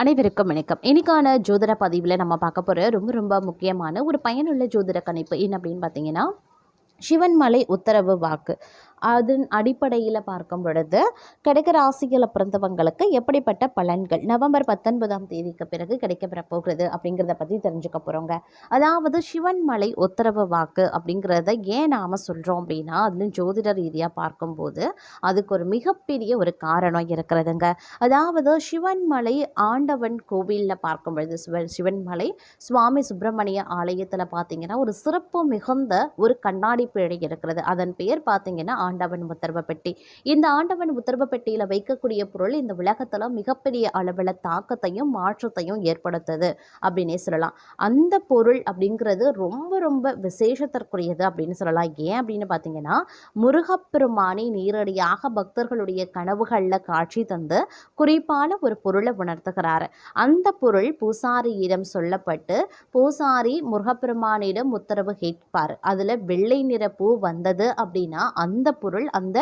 அனைவருக்கும் வணக்கம். இன்னைக்கான ஜோதிட பதிவில் நம்ம பார்க்க போகிற ரொம்ப ரொம்ப முக்கியமான ஒரு பயனுள்ள ஜோதிட கணிப்பு என்ன அப்படின்னு பார்த்தீங்கன்னா சிவன்மலை உத்தரவு வாக்கு. அதன் அடிப்படையில் பார்க்கும் பொழுது கிடைக்கிற ராசிகளை பிறந்தவங்களுக்கு எப்படிப்பட்ட பலன்கள்? நவம்பர் பத்தொன்பதாம் தேதிக்கு பிறகு கிடைக்கப்பெற போகிறது அப்படிங்கிறத பற்றி தெரிஞ்சுக்க போகிறோங்க அதாவது சிவன்மலை உத்தரவு வாக்கு அப்படிங்கிறத ஏன் நாம் சொல்கிறோம் அப்படின்னா அதுலேயும் ஜோதிட ரீதியாக பார்க்கும்போது அதுக்கு ஒரு மிகப்பெரிய ஒரு காரணம் இருக்கிறதுங்க. அதாவது சிவன்மலை ஆண்டவன் கோவிலில் பார்க்கும் பொழுது சிவன் சிவன்மலை சுவாமி சுப்பிரமணிய ஆலயத்தில் பார்த்தீங்கன்னா ஒரு சிறப்பு மிகுந்த ஒரு கண்ணாடி பிழை இருக்கிறது. அதன் பெயர் பார்த்தீங்கன்னா ஆண்டவன் உத்தரவு பெட்டி. இந்த ஆண்டவன் உத்தரவு பெட்டியில் வைக்கக்கூடிய பொருள் இந்த உலகத்தில் மிகப்பெரிய அளவில் தாக்கத்தையும் மாற்றத்தையும் ஏற்படுத்துது அப்படின்னே சொல்லலாம். அந்த பொருள் அப்படிங்கிறது ரொம்ப ரொம்ப விசேஷத்திற்குரியது அப்படின்னு சொல்லலாம். ஏன் அப்படின்னு பார்த்தீங்கன்னா முருகப்பெருமானை நேரடியாக பக்தர்களுடைய கனவுகளில் காட்சி தந்து குறிப்பான ஒரு பொருளை உணர்த்துகிறாரு. அந்த பொருள் பூசாரியிடம் சொல்லப்பட்டு பூசாரி முருகப்பெருமானிடம் உத்தரவு கேட்பார். அதில் வெள்ளை நிற பூ வந்தது அப்படின்னா அந்த பொருள் அந்த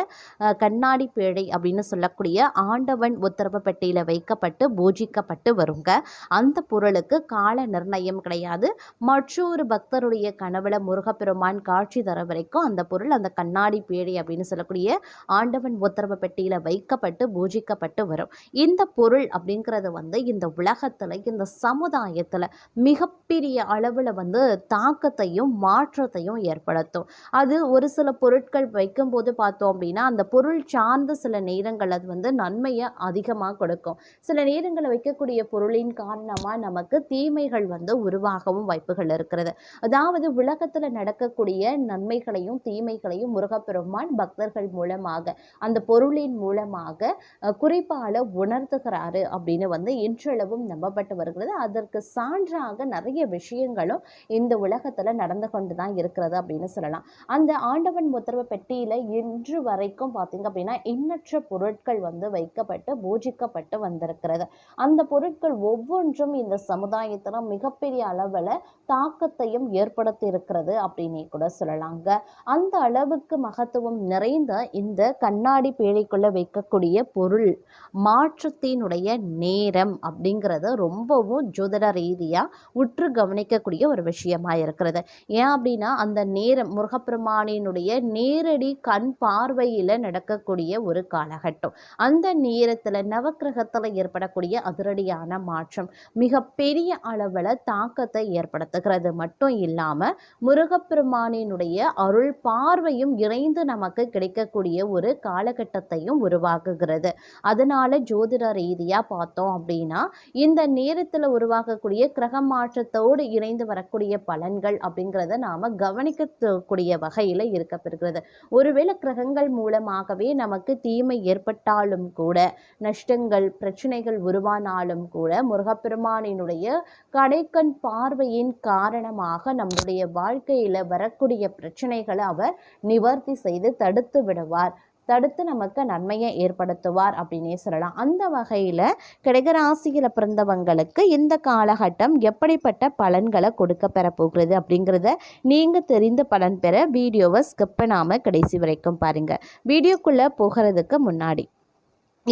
கண்ணாடி பேழை அப்படின்னு சொல்லக்கூடிய ஆண்டவன் உத்தரவு பெட்டியில் வைக்கப்பட்டு பூஜிக்கப்பட்டு வருங்க. அந்த பொருளுக்கு கால நிர்ணயம் கிடையாது. மற்றொரு பக்தருடைய கனவுல முருகப்பெருமான் காட்சி தர வரைக்கும் அந்த பொருள் அந்த கண்ணாடி பேழை அப்படின்னு சொல்லக்கூடிய ஆண்டவன் உத்தரவு பெட்டியில் வைக்கப்பட்டு பூஜிக்கப்பட்டு வரும். இந்த பொருள் அப்படிங்கிறது வந்து இந்த உலகத்தில் இந்த சமுதாயத்தில் மிகப்பெரிய அளவில் வந்து தாக்கத்தையும் மாற்றத்தையும் ஏற்படுத்தும். அது ஒரு சில பொருட்கள் வைக்கும்போது பார்த்தோம் அப்படின்னா அந்த பொருள் சார்ந்த சில நேரங்கள் அது வந்து நன்மையை அதிகமாக கொடுக்கும். சில நேரங்களில் வைக்கக்கூடிய பொருளின் காரணமாக நமக்கு தீமைகள் வந்து உருவாகவும் வாய்ப்புகள் இருக்கிறது. அதாவது உலகத்தில் நடக்கக்கூடிய நன்மைகளையும் தீமைகளையும் முருகப்பெருமான் பக்தர்கள் மூலமாக அந்த பொருளின் மூலமாக அஹ், குறிப்பால உணர்த்துகிறாரு அப்படின்னு வந்து இன்றளவும் நம்பப்பட்டு வருகிறது அதற்கு சான்றாக நிறைய விஷயங்களும் இந்த உலகத்தில் நடந்து கொண்டு தான் இருக்கிறது அப்படின்னு சொல்லலாம். அந்த ஆண்டவன் உத்தரவு பெட்டியில் இன்று வரைக்கும் பார்த்தீங்க அப்படின்னா எண்ணற்ற பொருட்கள் வந்து வைக்கப்பட்டு பூஜிக்கப்பட்டு வந்திருக்கிறது. அந்த பொருட்கள் ஒவ்வொன்றும் இந்த சமுதாயத்தில் மிகப்பெரிய அளவில் தாக்கத்தையும் ஏற்படுத்தி இருக்கிறது அப்படின்னே கூட சொல்லலாங்க. அந்த அளவுக்கு மகத்துவம் நிறைந்த இந்த கண்ணாடி பேழைக்குள்ள வைக்கக்கூடிய பொருள் மாற்றத்தினுடைய நேரம் அப்படிங்கிறது ரொம்பவும் ஜோதிட ரீதியாக உற்று கவனிக்கக்கூடிய ஒரு விஷயமா இருக்கிறது ஏன் அப்படின்னா அந்த நேரம் முருகப்பெருமானினுடைய நேரடி கண் கண் பார்வையில் நடக்கக்கூடிய ஒரு காலகட்டம். அந்த நேரத்தில் நவக்கிரகத்தில் ஏற்படக்கூடிய அதிரடியான மாற்றம் மிகப்பெரிய அளவில் தாக்கத்தை ஏற்படுத்துகிறது. மட்டும் இல்லாமல் முருகப்பெருமானினுடைய அருள் பார்வையும் இணைந்து நமக்கு கிடைக்கக்கூடிய ஒரு காலகட்டத்தையும் உருவாக்குகிறது. அதனால ஜோதிட ரீதியாக பார்த்தோம் அப்படின்னா இந்த நேரத்தில் உருவாகக்கூடிய கிரக மாற்றத்தோடு இணைந்து வரக்கூடிய பலன்கள் அப்படிங்கிறத நாம் கவனிக்கக்கூடிய வகையில் இருக்கப்பெறுகிறது. ஒருவேளை கிரகங்கள் மூலமாகவே நமக்கு தீமை ஏற்பட்டாலும் கூட நஷ்டங்கள் பிரச்சனைகள் உருவானாலும் கூட முருகப்பெருமானினுடைய கடைக்கண் பார்வையின் காரணமாக நம்முடைய வாழ்க்கையில் வரக்கூடிய பிரச்சனைகளை அவர் நிவர்த்தி செய்து தடுத்து விடுவார். தடுத்து நமக்கு நன்மையை ஏற்படுத்துவார் அப்படின்னே சொல்லலாம். அந்த வகையில் கடகராசியில் பிறந்தவங்களுக்கு இந்த காலகட்டம் எப்படிப்பட்ட பலன்களை கொடுக்க பெற போகிறது அப்படிங்கிறத நீங்கள் தெரிந்து பலன் பெற வீடியோவை ஸ்கிப் பண்ணாமல் கடைசி வரைக்கும் பாருங்கள் வீடியோக்குள்ளே போகிறதுக்கு முன்னாடி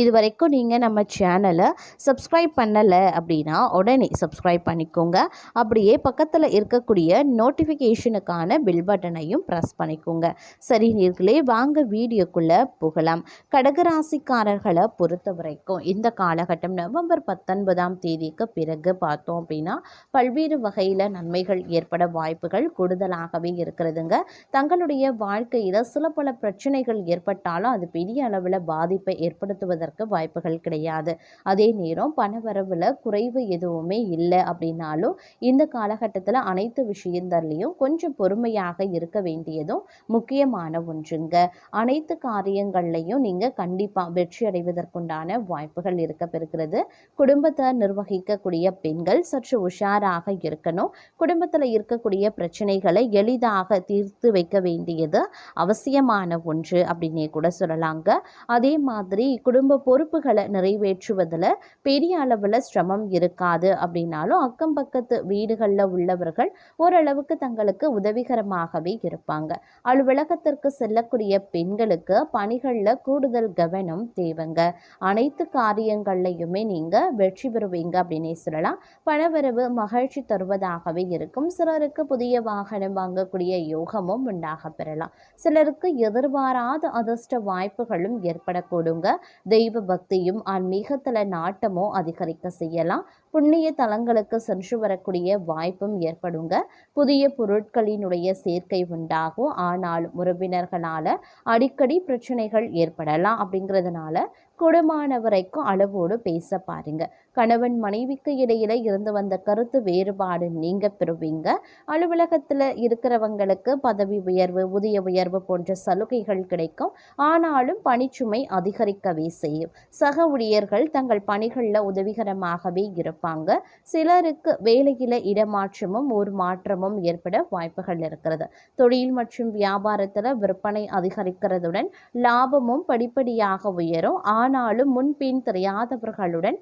இது வரைக்கும் நீங்கள் நம்ம சேனலை சப்ஸ்கிரைப் பண்ணலை அப்படின்னா உடனே சப்ஸ்கிரைப் பண்ணிக்கோங்க. அப்படியே பக்கத்தில் இருக்கக்கூடிய நோட்டிஃபிகேஷனுக்கான பில் பட்டனையும் ப்ரெஸ் பண்ணிக்கோங்க. சரி நீர்களே வாங்க வீடியோக்குள்ளே புகலாம். கடகராசிக்காரர்களை பொறுத்த வரைக்கும் இந்த காலகட்டம் நவம்பர் பத்தொன்பதாம் தேதிக்கு பிறகு பார்த்தோம் அப்படின்னா பல்வேறு வகையில் நன்மைகள் ஏற்பட வாய்ப்புகள் கூடுதலாகவே இருக்கிறதுங்க. தங்களுடைய வாழ்க்கையில் சில பல பிரச்சனைகள் ஏற்பட்டாலும் அது பெரிய அளவில் பாதிப்பை ஏற்படுத்துவதற்கு வாய்ப்புகள் கிடையாது. அதே நேரம் பணவரவில் குறைவு எதுவுமே இல்லை அப்படின்னாலும் இந்த காலகட்டத்தில் அனைத்து விஷயங்கள்லையும் கொஞ்சம் பொறுமையாக இருக்க வேண்டியதும் முக்கியமான ஒன்றுங்க. அனைத்து காரியங்கள்லையும் நீங்கள் கண்டிப்பாக வெற்றி அடைவதற்குண்டான வாய்ப்புகள் இருக்க பெறுகிறது குடும்பத்தை நிர்வகிக்கக்கூடிய பெண்கள் சற்று உஷாராக இருக்கணும். குடும்பத்தில் இருக்கக்கூடிய பிரச்சனைகளை எளிதாக தீர்த்து வைக்க வேண்டியது அவசியமான ஒன்று அப்படின்னே கூட சொல்லலாங்க. அதே மாதிரி குடும்ப குடும்ப பொறுப்புகளை நிறைவேற்றுவதில் பெரிய அளவில் சிரமம் இருக்காது அப்படின்னாலும் அக்கம் பக்கத்து வீடுகளில் உள்ளவர்கள் ஓரளவுக்கு தங்களுக்கு உதவிகரமாகவே இருப்பாங்க. அலுவலகத்திற்கு செல்லக்கூடிய பெண்களுக்கு பணிகளில் கூடுதல் கவனம் தேவைங்க. அனைத்து காரியங்கள்லையுமே நீங்கள் வெற்றி பெறுவீங்க அப்படின்னே சொல்லலாம். பணவரவு மகிழ்ச்சி தருவதாகவே இருக்கும். சிலருக்கு புதிய வாகனம் வாங்கக்கூடிய யோகமும் உண்டாக பெறலாம். சிலருக்கு எதிர்பாராத அதிர்ஷ்ட வாய்ப்புகளும் ஏற்படக்கூடுங்க. தெய்வ பக்தியும் ஆன்மீகத்தில் நாட்டமும் அதிகரிக்க செய்யலாம். புண்ணிய தலங்களுக்கு சென்று வரக்கூடிய வாய்ப்பும் ஏற்படுங்க. புதிய பொருட்களினுடைய சேர்க்கை உண்டாகும். ஆனாலும் உறவினர்களால் அடிக்கடி பிரச்சனைகள் ஏற்படலாம் அப்படிங்கிறதுனால கூடுமானவரைக்கும் அளவோடு பேச பாருங்க. கணவன் மனைவிக்கு இடையில இருந்து வந்த கருத்து வேறுபாடு நீங்க பெறுவீங்க. அலுவலகத்தில் இருக்கிறவங்களுக்கு பதவி உயர்வு ஊதிய உயர்வு போன்ற சலுகைகள் கிடைக்கும். ஆனாலும் பணிச்சுமை அதிகரிக்கவே செய்யும். சக ஊழியர்கள் தங்கள் பணிகளில் உதவிகரமாகவே இருப்பாங்க. சிலருக்கு வேலையில இடமாற்றமும் ஒரு மாற்றமும் ஏற்பட வாய்ப்புகள் இருக்கிறது. தொழில் மற்றும் வியாபாரத்தில் விற்பனை அதிகரிக்கிறதுடன் லாபமும் படிப்படியாக உயரும். ஆனாலும் முன்பின் தெரியாதவர்களுடன்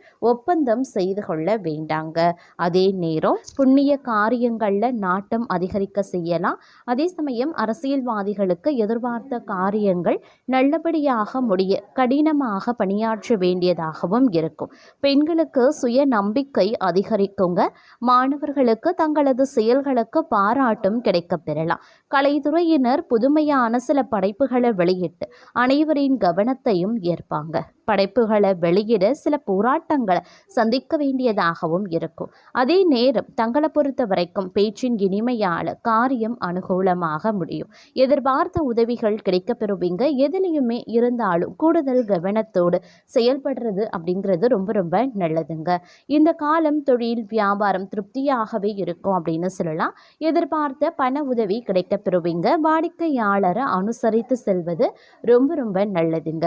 ஒப்பந்தம் செய்து கொள்ள வேண்டாங்க. அதே நேரம் புண்ணிய காரியங்களில் நாட்டம் அதிகரிக்க செய்யலாம். அதே சமயம் அரசியல்வாதிகளுக்கு எதிர்பார்த்த காரியங்கள் நல்லபடியாக முடிய கடினமாக பணியாற்ற வேண்டியதாகவும் இருக்கும். பெண்களுக்கு சுய நம்பிக்கை அதிகரிக்குங்க. மாணவர்களுக்கு தங்களது செயல்களுக்கு பாராட்டும் கிடைக்கப் பெறலாம். கலைத்துறையினர் புதுமையான சில படைப்புகளை வெளியிட்டு அனைவரின் கவனத்தையும் ஏற்பாங்க படைப்புகளை வெளியிட சில போராட்டங்களை சந்திக்க வேண்டியதாகவும் இருக்கும். அதே நேரம் தங்களை பொறுத்த வரைக்கும் பேச்சின் இனிமையால் காரியம் அனுகூலமாக முடியும். எதிர்பார்த்த உதவிகள் கிடைக்கப்பெறுவீங்க. எதுலேயுமே இருந்தாலும் கூடுதல் கவனத்தோடு செயல்படுறது அப்படிங்கிறது ரொம்ப ரொம்ப நல்லதுங்க. இந்த காலம் தொழில் வியாபாரம் திருப்தியாகவே இருக்கும் அப்படின்னு சொல்லலாம். எதிர்பார்த்த பண உதவி கிடைக்கப்பெறுவீங்க. வாடிக்கையாளரை அனுசரித்து செல்வது ரொம்ப ரொம்ப நல்லதுங்க.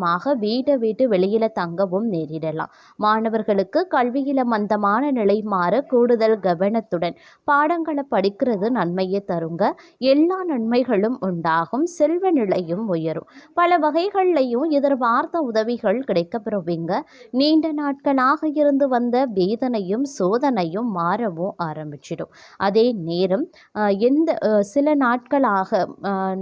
காரணமாக வீட்டை விட்டு வெளியில தங்கவும் நேரிடலாம். மாணவர்களுக்கு கல்வியில மந்தமான நிலை மாற கூடுதல் கவனத்துடன் பாடங்களை படிக்கிறது நன்மையை தருங்க. எல்லா நன்மைகளும் உண்டாகும். செல்வ நிலையும் உயரும். பல வகைகள்லையும் எதிர்பார்த்த உதவிகள் கிடைக்கப்பெறுவீங்க. நீண்ட நாட்களாக இருந்து வந்த வேதனையும் சோதனையும் மாறவும் ஆரம்பிச்சிடும். அதே நேரம் எந்த சில நாட்களாக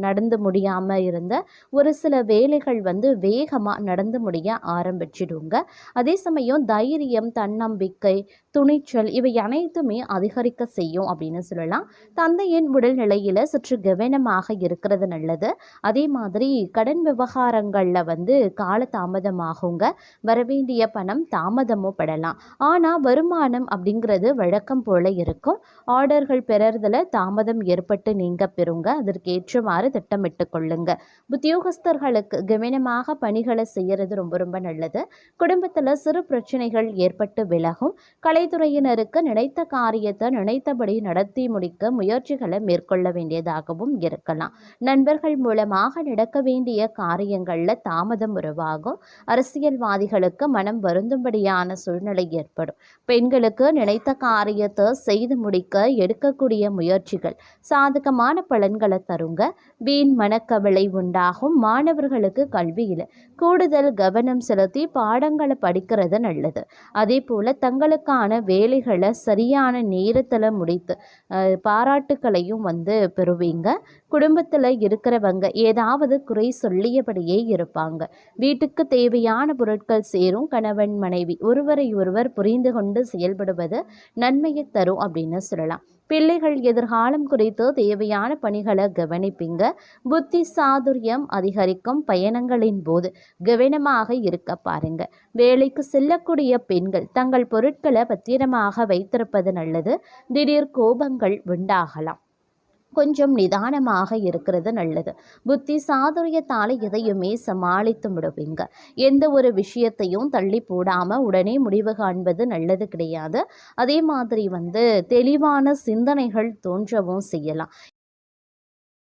நடந்து முடியாமல் இருந்த ஒரு சில வேலைகள் வந்து வேக வேகமாக நடந்து முடிய ஆரம்பிச்சிடுங்க. அதே சமயம் தைரியம் தன்னம்பிக்கை துணிச்சல் இவை அனைத்துமே அதிகரிக்க செய்யும் அப்படின்னு சொல்லலாம். தந்தையின் உடல்நிலையில் சற்று கவனமாக இருக்கிறது நல்லது. அதே மாதிரி கடன் விவகாரங்களில் வந்து கால தாமதமாகுங்க வரவேண்டிய பணம் தாமதமும் படலாம். ஆனால் வருமானம் அப்படிங்கிறது வழக்கம் போல இருக்கும். ஆர்டர்கள் பெறறதுல தாமதம் ஏற்பட்டு நீங்க பெறுங்க. அதற்கேற்றவாறு திட்டமிட்டு கொள்ளுங்க. உத்தியோகஸ்தர்களுக்கு கவனமாக பணிகளை செய்யறது ரொம்ப ரொம்ப நல்லது. குடும்பத்தில் சிறு பிரச்சனைகள் ஏற்பட்டு விலகும். கலைத்துறையினருக்கு நினைத்த காரியத்தை நினைத்தபடி நடத்தி முடிக்க முயற்சிகளை மேற்கொள்ள வேண்டியதாகவும் இருக்கலாம். நண்பர்கள் மூலமாக நடக்க வேண்டிய காரியங்களில் தாமதம் உருவாகும். அரசியல்வாதிகளுக்கு மனம் வருந்தும்படியான சூழ்நிலை ஏற்படும். பெண்களுக்கு நினைத்த காரியத்தை செய்து முடிக்க எடுக்கக்கூடிய முயற்சிகள் சாதகமான பலன்களை தருங்க. வீண் மனக்கவலை உண்டாகும். மாணவர்களுக்கு கல்வியில் கூடுதல் கவனம் செலுத்தி பாடங்களை படிக்கிறது நல்லது. அதே போல் தங்களுக்கான வேலைகளை சரியான நேரத்தில் முடித்து பாராட்டுக்களையும் வந்து பெறுவீங்க. குடும்பத்தில் இருக்கிறவங்க ஏதாவது குறை சொல்லியபடியே இருப்பாங்க. வீட்டுக்கு தேவையான பொருட்கள் சேரும். கணவன் மனைவி ஒருவரை ஒருவர் புரிந்து கொண்டு செயல்படுவது நன்மையை தரும் அப்படின்னு சொல்லலாம். பிள்ளைகள் எதிர்காலம் குறித்து தேவையான பணிகளை கவனிப்பீங்க. புத்தி சாதுரியம் அதிகரிக்கும் பயணங்களின் போது கவனமாக இருக்க பாருங்க. வேலைக்கு செல்லக்கூடிய பெண்கள் தங்கள் பொருட்களை பத்திரமாக வைத்திருப்பது நல்லது. திடீர் கோபங்கள் உண்டாகலாம். கொஞ்சம் நிதானமாக இருக்கிறது நல்லது. புத்தி சாதுரியத்தால் எதையுமே சமாளித்து விடுவீங்க. எந்த ஒரு விஷயத்தையும் தள்ளி போடாமல் உடனே முடிவு காண்பது நல்லது கிடையாது. அதே மாதிரி வந்து தெளிவான சிந்தனைகள் தோன்றவும் செய்யலாம்.